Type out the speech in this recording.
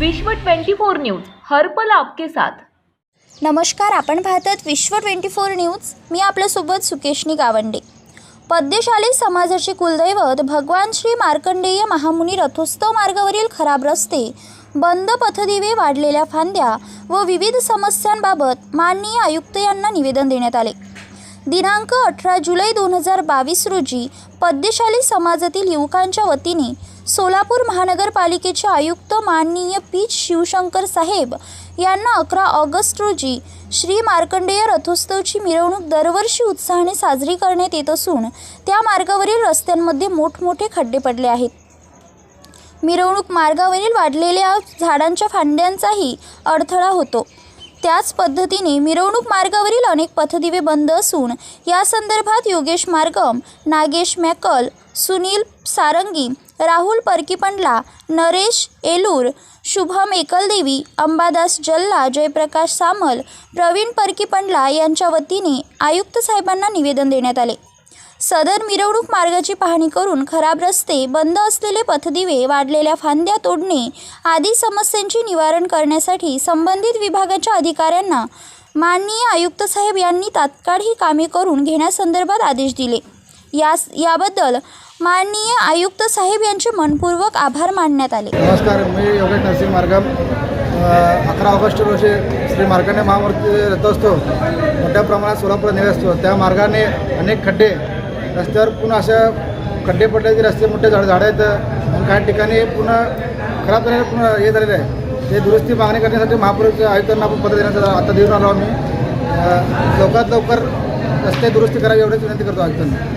विश्व 24 न्यूज हर्पल आपके साथ. नमस्कार आपण पाहतात विश्व ट्वेंटी फोर न्यूज. मी आपल्यासोबत सुकेशनी गावंडे. पद्यशाली समाजाचे कुलदैवत भगवान श्री मार्कंडेय महामुनी रथोत्सव मार्गावरील खराब रस्ते बंद पथदिवे वाढलेल्या फांद्या व विविध समस्यांबाबत माननीय आयुक्त यांना निवेदन देण्यात आले. दिनांक अठरा जुलै दोन हजार बावीस रोजी पद्यशाली समाजातील युवकांच्या वतीने सोलापूर महानगरपालिकेचे आयुक्त माननीय पी शिवशंकर साहेब यांना अकरा ऑगस्ट रोजी श्री मार्कंडेय रथोत्सवची मिरवणूक दरवर्षी उत्साहाने साजरी करण्यात येत असून त्या मार्गावरील रस्त्यांमध्ये मोठमोठे खड्डे पडले आहेत. मिरवणूक मार्गावरील वाढलेल्या झाडांच्या फांद्यांचाही अडथळा होतो. त्याच पद्धतीने मिरवणूक मार्गावरील अनेक पथदिवे बंद असून या संदर्भात योगेश मार्गम नागेश मॅकल सुनील सारंगी राहुल परकीपंडला नरेश एलूर शुभम एकलदेवी अंबादास जल्ला जयप्रकाश सामल प्रवीण परकीपंडला यांच्या वतीने आयुक्त साहेबांना निवेदन देण्यात आले. सदर मिरवणूक मार्गाची पाहणी करून खराब रस्ते बंद असलेले पथदिवे वाढलेल्या फांद्या तोडणे आदी समस्यांचे निवारण करण्यासाठी संबंधित विभागाच्या अधिकाऱ्यांना माननीय आयुक्त साहेब यांनी तात्काळ ही कामे करून घेण्यासंदर्भात आदेश दिले. यास याबद्दल माननीय आयुक्त साहेब यांचे मनपूर्वक आभार मानण्यात आले. नमस्कार मी योगेश नरसिंह मार्गम. अकरा ऑगस्ट रोजी श्री मार्गाने महामूर्ती रथोत्सव मोठ्या प्रमाणात सोलापूर निघत असतो. त्या मार्गाने अनेक खड्डे रस्त्यावर पुन्हा अशा खड्डे पडले की रस्ते मोठे झाड झाडं आहेत. आणि काही ठिकाणी पूर्ण खराब झालेलं पूर्ण हे झालेलं आहे. ते दुरुस्ती मागणी करण्यासाठी महापौरच्या आयुक्तांना आपण पत्र देण्याचं आता देऊन आलो आम्ही. लवकरात लवकर रस्ते दुरुस्ती करावी एवढीच विनंती करतो आयुक्तांना.